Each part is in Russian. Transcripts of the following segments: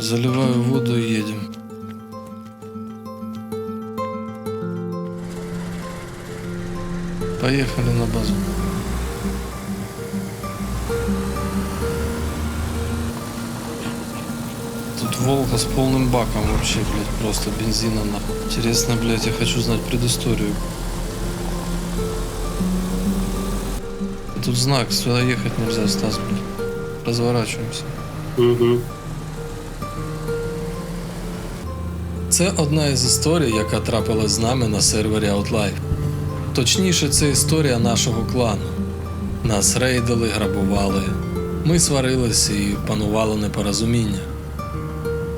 Заливаю воду и едем. Поехали на базу. Тут Волга с полным баком вообще, блядь, просто бензина нахуй. Интересно, блядь, я хочу знать предысторию. Тут знак, сюда ехать нельзя, Стас, блядь. Разворачиваемся. Угу. Це одна із історій, яка трапилась з нами на сервері OutLife. Точніше, це історія нашого клану. Нас рейдили, грабували. Ми сварилися і панувало непорозуміння.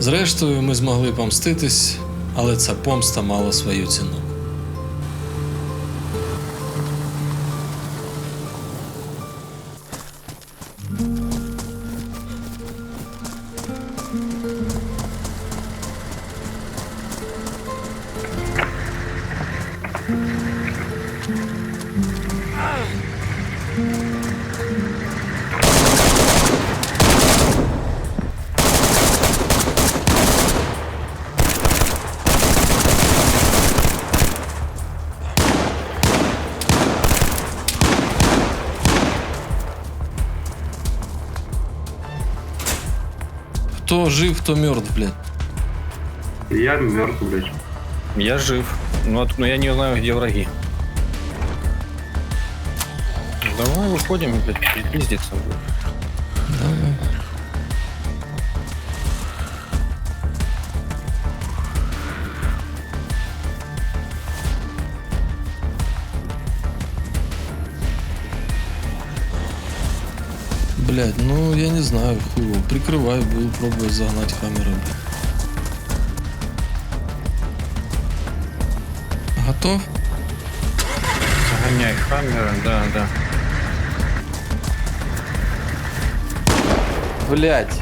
Зрештою, ми змогли помститись, але ця помста мала свою ціну. Хто жив, хто мертв, блядь. Я мертв, блядь. Я жив. Ну, от- но я не знаю, где враги. Выходим, блядь, пиздиться. Давай. Блять, ну я не знаю, хуй его. Прикрываю, буду пробовать загнать камеру. Готов? Загоняй камеры, да, да. Блять.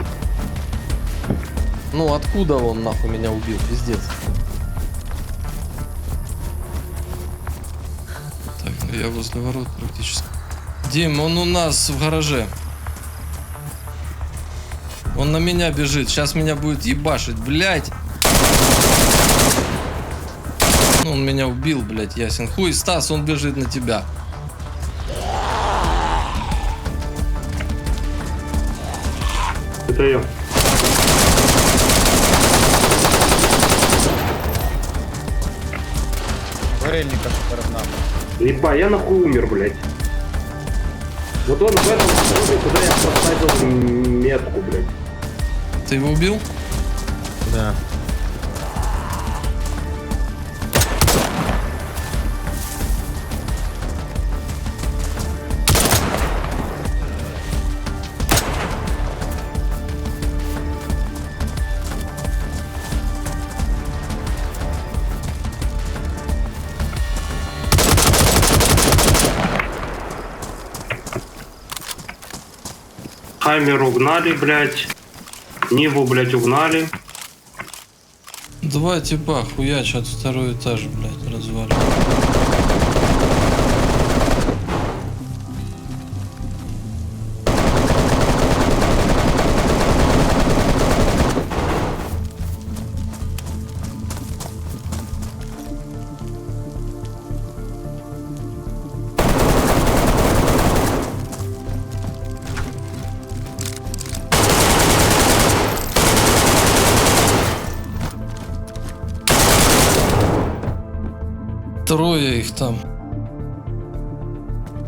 Ну откуда он нахуй меня убил, пиздец. Так, ну я возле ворот практически. Дим, он у нас в гараже. Он на меня бежит, сейчас меня будет ебашить, блять. Ну, он меня убил, блять, ясен. Хуй, Стас, он бежит на тебя. Это я. Варельника перед нами. Еба, я нахуй умер, блядь. Вот он в этом круге, куда я поставил метку, блядь. Ты его убил? Да. Хаммер угнали, блядь. Ниву, блядь, угнали. Два типа хуячат второй этаж, блядь, развалин.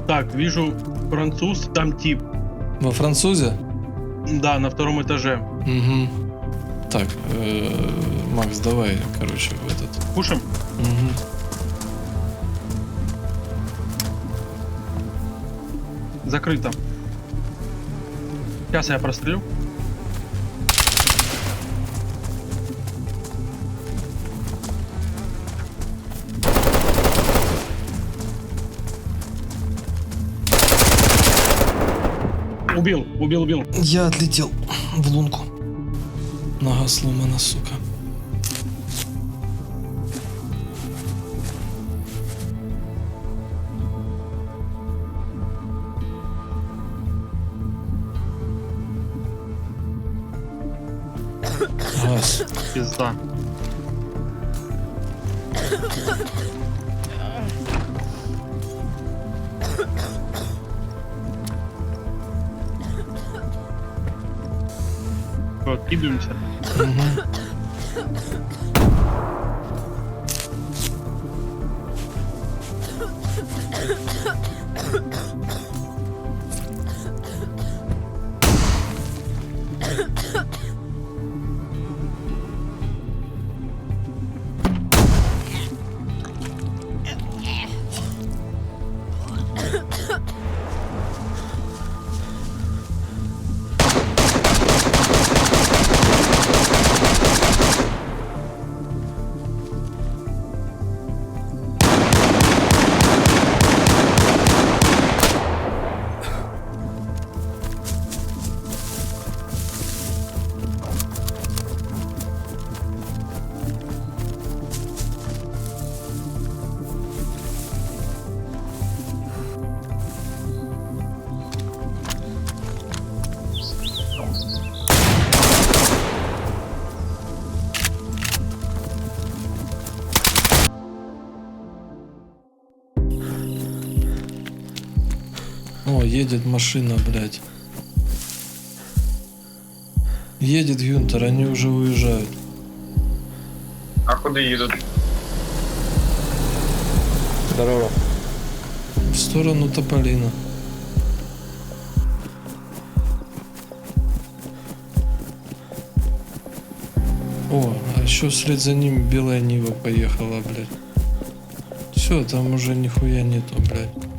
Так, вижу француз, там тип. Во французе? Да, на втором этаже. Угу. Так, э, Макс, давай, короче, в этот. Пушим? Мгм. Закрыто. Сейчас я прострелю. Убил, убил, убил. Я отлетел в лунку. Нога сломана, сука. Пизда. Что, Откидываемся. едет машина, блядь. Едет Гюнтер, они уже уезжают. А куди їдуть? Здорово. В сторону Тополина. О, а еще вслед за ним белая Нива поехала, блядь. Все, там уже нихуя нету, блядь.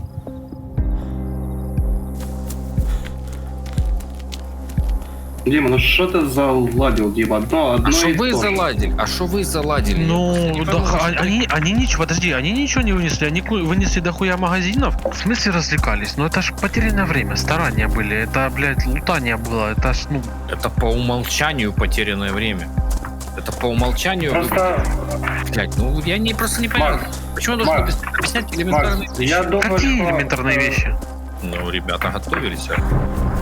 Дима, ну что ты заладил, Дима? Одно, одно А и ви то же. заладили? А що ви заладили? Ну, да, х- что- они, они ничего, подожди, они ничего не вынесли, они ку- вынесли дохуя магазинов. В смысле развлекались? Ну это ж потерянное время, старания были, это, блядь, лутание было, это ж, ну, Это по умолчанию потерянное время. Это по умолчанию. вы- Просто, Блядь, ну я не просто не понимаю. Макс, Почему должны Макс, объяснять элементарные Макс, вещи? я думаю, какие что... элементарные вещи? Ну, ребята готовились. а.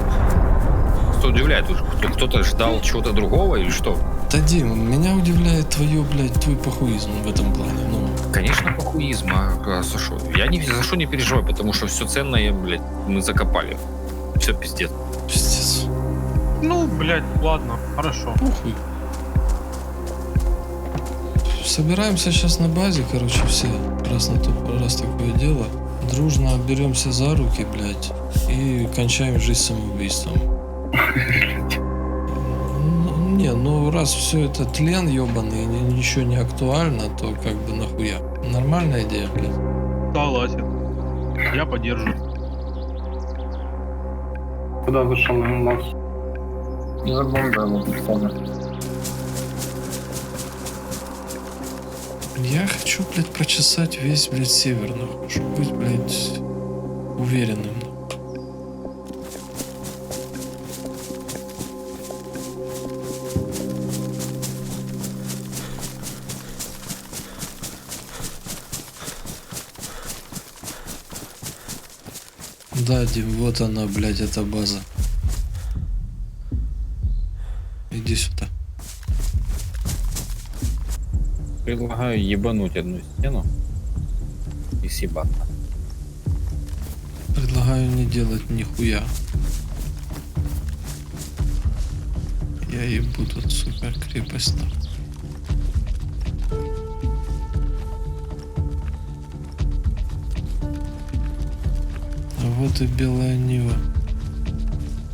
Что удивляет, кто-то ждал чего-то другого или что? Да, Дим, меня удивляет твое, блядь, твой похуизм в этом плане. Ну, Конечно, похуизм, а, а за что? Я ни за что не переживаю, потому что все ценное, блядь, мы закопали. Все пиздец. пиздец. Ну, блядь, ладно, хорошо. Похуй. Собираемся сейчас на базе, короче, все. Раз на то, раз такое дело. Дружно беремся за руки, блядь, и кончаем жизнь самоубийством. Ну, Не, ну раз все это тлен ебаный, ни- ничего не актуально, то как бы нахуя. Нормальная идея, блядь. Согласен. Я поддерживаю. Куда вышел Макс? Я хочу, блядь, прочесать весь, блядь, северный, чтобы быть, блядь, уверенным. Да, Дим, вот она, блядь, эта база. Иди сюда. Предлагаю ебануть одну стену и съебаться. Предлагаю не делать нихуя. Я ебу тут, сука, крепость. нахуй. Вот и белая Нива.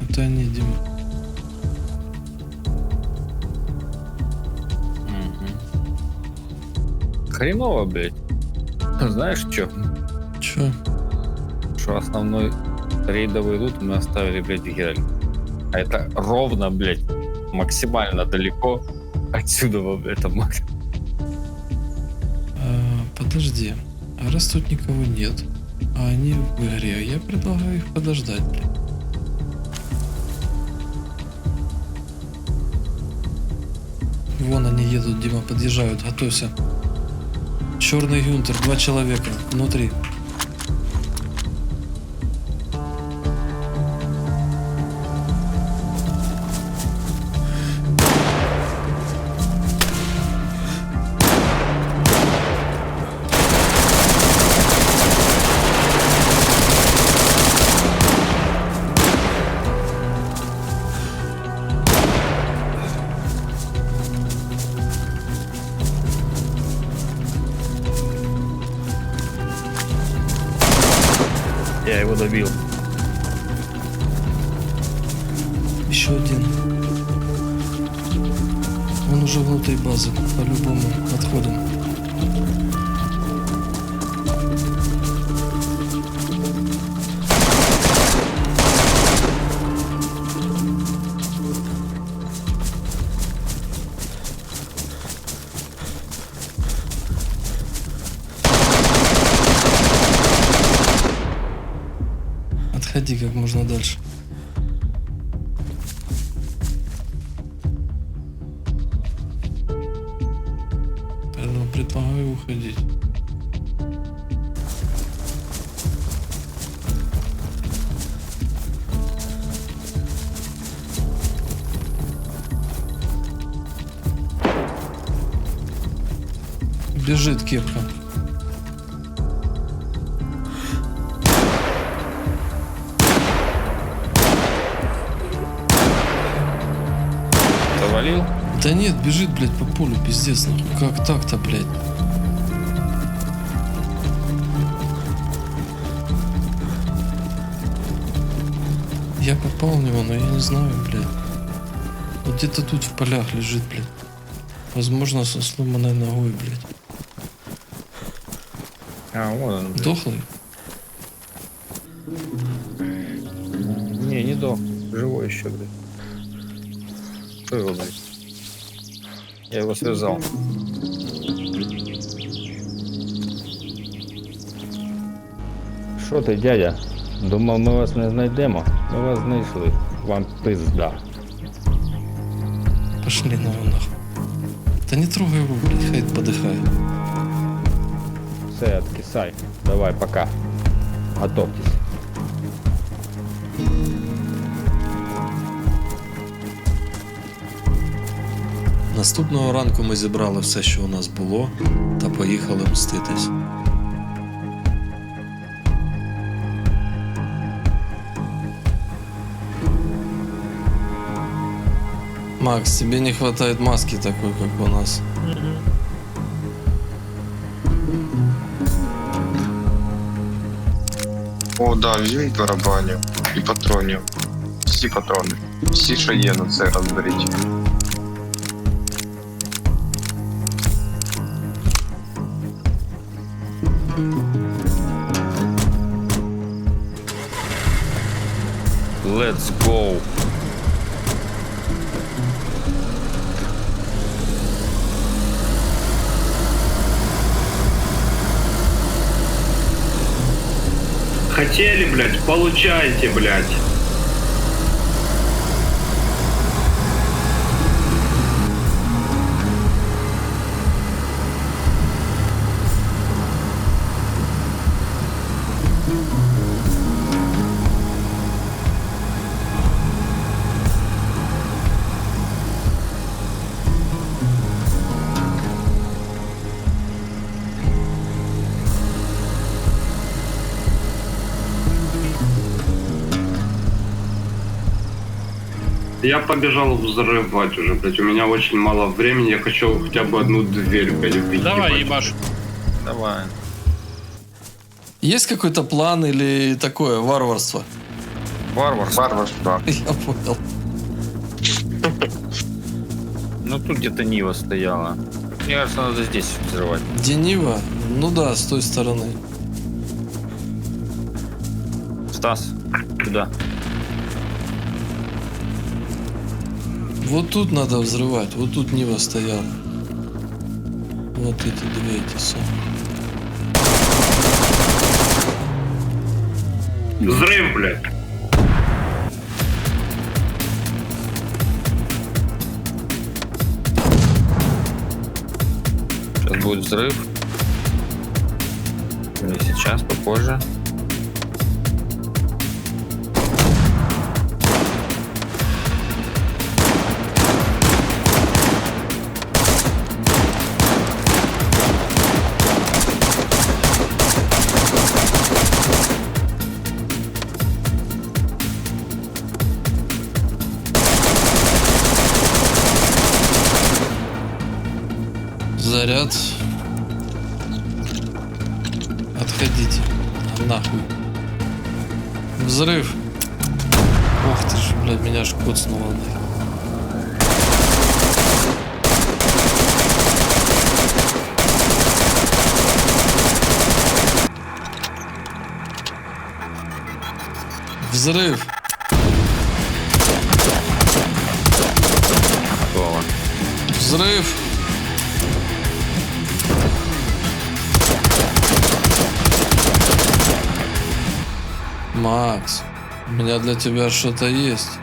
Это они, Дима. Хреново, блядь. Знаешь что? Чё? Что основной рейдовый лут мы оставили, блядь, в Геральт. А это ровно, блядь, максимально далеко отсюда, блядь, это мак- А, подожди. А раз тут никого нет, они в игре, я предлагаю их подождать. Вон они едут, Дима, подъезжают, готовься. Черный Гюнтер, два человека внутри. Бежит кепка. Завалил? Да нет, бежит, блядь, по полю, пиздец, нахуй. Как так-то, блядь? Я попал в него, но я не знаю, блядь. Вот где-то тут в полях лежит, блядь. Возможно, со сломанной ногой, блядь. А, вон он. блядь. Дохлый? Не, не дох. Живой еще, блядь. Что его, блядь? Я его связал. Що ти, дядя? Думав, ми вас не знайдемо. Ми вас знайшли. Вам пизда. Пошли на нахуй. Да не трогай его, блядь, хай подыхает. Все, откисай. Давай, пока. Готовьтесь. Наступного ранку ми зібрали все, що у нас було, та поїхали мститись. Макс, тебе не хватает маски такой, как у нас. О, да, візьміть барабанів і патронів. Всі патрони. Всі, що є на це розберіть. Let's go. Хотели, блядь, получайте, блядь. Я побежал взрывать уже, блядь. У меня очень мало времени. Я хочу хотя бы одну дверь, блядь, въебать. Давай, ебаш. Давай. Есть какой-то план или такое варварство? Варвар. Варварство. Я понял. Ну тут где-то Нива стояла. Мне кажется, надо здесь взрывать. Денива? Ну да, с той стороны. Стас, куда? Вот тут надо взрывать. Вот тут Нива стояла. Вот эти две эти самые. Взрыв, блядь. Сейчас будет взрыв. Или сейчас, попозже. Заряд. Отходите. Нахуй. Взрыв. Ох ты ж, блядь, меня ж коцнуло. Взрыв. Взрыв. Макс, у меня для тебя что-то есть.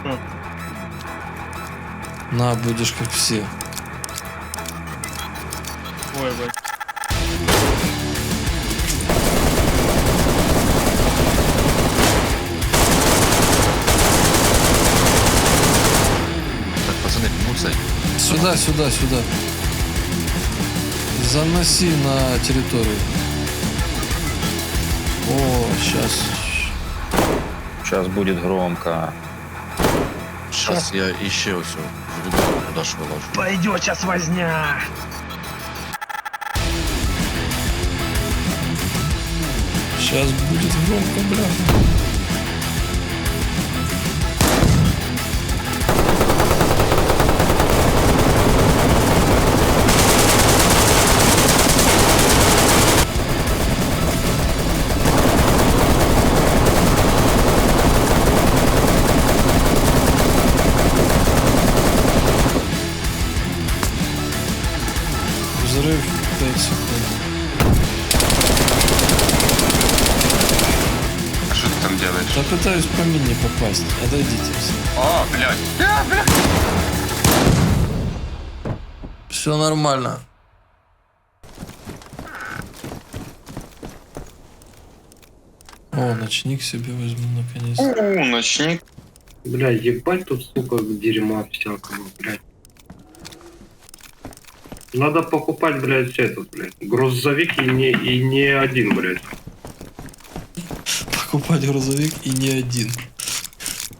Что? На, будешь как все. Ой, блядь. Так, пацаны, мусай. Сюда, сюда, сюда. Заноси на территорию. О, сейчас. Сейчас будет громко. Сейчас я еще все в ж выложу. Пойдет сейчас возня. Сейчас будет громко, бля. Попасть. Отойдите все. О, блядь. Все нормально. О, ночник себе возьму наконец. У, ночник. Бля, ебать тут, сука, дерьма всякого, блядь. Надо покупать, блядь, этот, блядь, грузовик и не, и не один, блядь. Покупать грузовик и не один.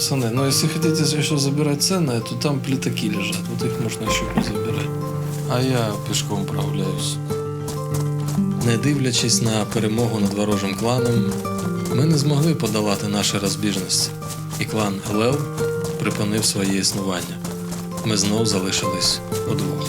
пацаны, ну если хотите еще забирать ценное, то там плитаки лежат. Вот их можно еще позабирать. А я пішком правляюсь. Не дивлячись на перемогу над ворожим кланом, ми не змогли подолати наші розбіжності, і клан Елел припинив своє існування. Ми знов залишились удвох.